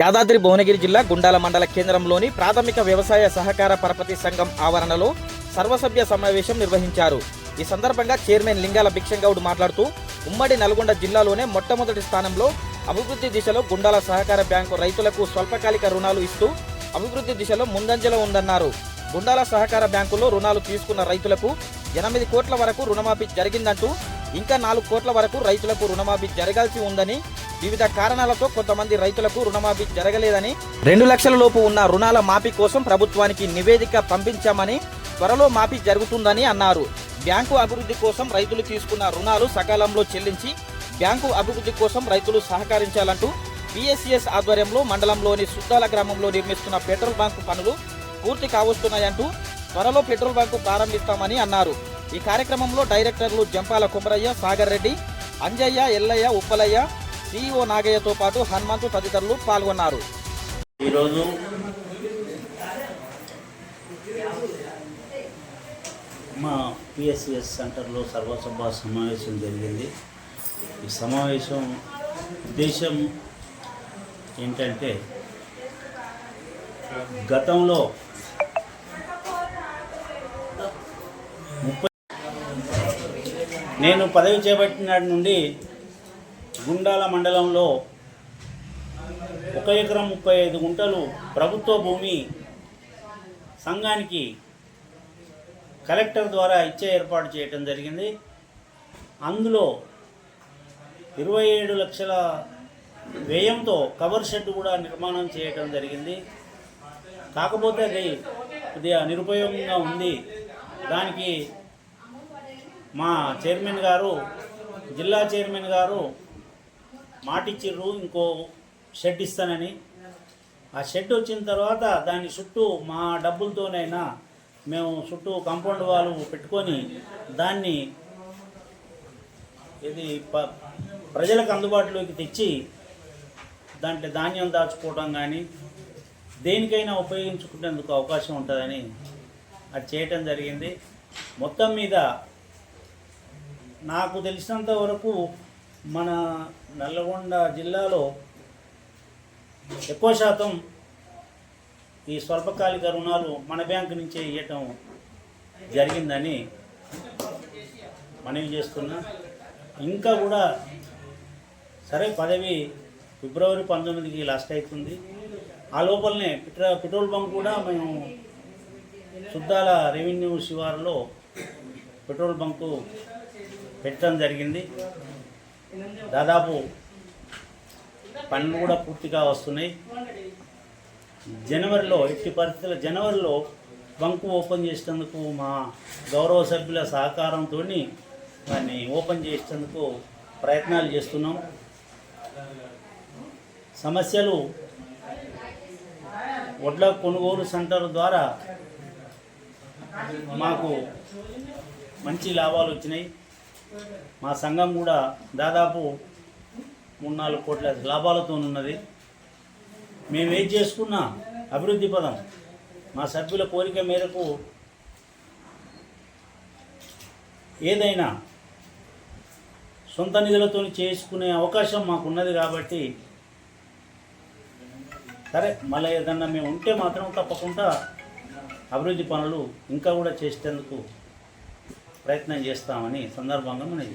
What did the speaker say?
యాదాద్రి భువనగిరి జిల్లా గుండాల మండల కేంద్రంలోని ప్రాథమిక వ్యవసాయ సహకార పరపతి సంఘం ఆవరణలో సర్వసభ్య సమావేశం నిర్వహించారు. ఈ సందర్భంగా చైర్మన్ లింగాల భిక్షంగౌడ్ మాట్లాడుతూ ఉమ్మడి నల్గొండ జిల్లాలోనే మొట్టమొదటి స్థానంలో అభివృద్ధి దిశలో గుండాల సహకార బ్యాంకు రైతులకు స్వల్పకాలిక రుణాలు ఇస్తూ అభివృద్ధి దిశలో ముందంజలో ఉందన్నారు. గుండాల సహకార బ్యాంకులో రుణాలు తీసుకున్న రైతులకు ఎనిమిది కోట్ల వరకు రుణమాఫీ జరిగిందంటూ ఇంకా నాలుగు కోట్ల వరకు రైతులకు రుణమాఫీ జరగాల్సి ఉందని వివిధ కారణాలతో కొంతమంది రైతులకు రుణమాఫీ జరగలేదని రెండు లక్షల లోపు ఉన్న రుణాల మాఫీ కోసం ప్రభుత్వానికి నివేదిక పంపించామని త్వరలో మాఫీ జరుగుతుందని అన్నారు. బ్యాంకు అభివృద్ధి కోసం రైతులు తీసుకున్న రుణాలు సకాలంలో చెల్లించి బ్యాంకు అభివృద్ధి కోసం రైతులు సహకరించాలంటూ బీఎస్సీఎస్ ఆధ్వర్యంలో మండలంలోని సుద్దాల గ్రామంలో నిర్మిస్తున్న పెట్రోల్ బంక్ పనులు పూర్తి కావస్తున్నాయంటూ త్వరలో పెట్రోల్ బంకు ప్రారంభిస్తామని అన్నారు. ఈ కార్యక్రమంలో డైరెక్టర్లు జంపాల కుమరయ్య సాగర్ రెడ్డి అంజయ్య ఎల్లయ్య ఉప్పలయ్య సిఇఓ నాగయ్యతో పాటు హనుమంతు తదితరులు పాల్గొన్నారు. ఈరోజు మా పిఎస్సిఎస్ సెంటర్లో సర్వసభ సమావేశం జరిగింది. ఈ సమావేశం ఉద్దేశం ఏంటంటే గతంలో ముప్పై నేను పదవి చేపట్టిన నుండి గుండాల మండలంలో ఒక ఎకరం ముప్పై ఐదు గుంటలు ప్రభుత్వ భూమి సంఘానికి కలెక్టర్ ద్వారా ఇచ్చే ఏర్పాటు చేయటం జరిగింది. అందులో ఇరవై ఏడు లక్షల వ్యయంతో కవర్ షెడ్ కూడా నిర్మాణం చేయటం జరిగింది. కాకపోతే అది కొద్దిగా నిరుపయోగంగా ఉంది. దానికి మా చైర్మన్ గారు జిల్లా చైర్మన్ గారు మాటిచ్చిర్రు ఇంకో షెడ్ ఇస్తానని. ఆ షెడ్ వచ్చిన తర్వాత దాని చుట్టూ మా డబ్బులతోనైనా మేము చుట్టూ కాంపౌండ్ వాళ్ళు పెట్టుకొని దాన్ని ఇది ప ప్రజలకు అందుబాటులోకి తెచ్చి దాంట్లో ధాన్యం దాచుకోవడం కానీ దేనికైనా ఉపయోగించుకునేందుకు అవకాశం ఉంటుందని అది చేయటం జరిగింది. మొత్తం మీద నాకు తెలిసినంత వరకు మన నల్లగొండ జిల్లాలో ఎక్కువ శాతం ఈ స్వల్పకాలిక రుణాలు మన బ్యాంకు నుంచే ఇవ్వటం జరిగిందని మనవి చేస్తున్నా. ఇంకా కూడా సరే పదవి ఫిబ్రవరి పంతొమ్మిదికి లాస్ట్ అవుతుంది ఆ లోపలనే పెట్రో పెట్రోల్ బంక్ కూడా మేము సుద్దాల రెవెన్యూ శివారులో పెట్రోల్ బంకు పెట్టడం జరిగింది. దాదాపు పనులు కూడా పూర్తిగా వస్తున్నాయి. జనవరిలో ఎట్టి పరిస్థితుల జనవరిలో బంకు ఓపెన్ చేసేందుకు మా గౌరవ సభ్యుల సహకారంతో దాన్ని ఓపెన్ చేసేందుకు ప్రయత్నాలు చేస్తున్నాం. సమస్యలు వడ్ల కొనుగోలు సెంటర్ ద్వారా మాకు మంచి లాభాలు వచ్చినాయి. మా సంఘం కూడా దాదాపు మూడు నాలుగు కోట్ల లాభాలతో ఉన్నది మేము ఏం చేసుకున్నా అభివృద్ధి పదం. మా సభ్యుల కోరిక మేరకు ఏదైనా సొంత నిధులతో చేసుకునే అవకాశం మాకున్నది కాబట్టి సరే మళ్ళీ ఏదన్నా మేము ఉంటే మాత్రం తప్పకుండా అభివృద్ధి పనులు ఇంకా కూడా చేసేందుకు ప్రయత్నం చేస్తామని సందర్భంగా మనం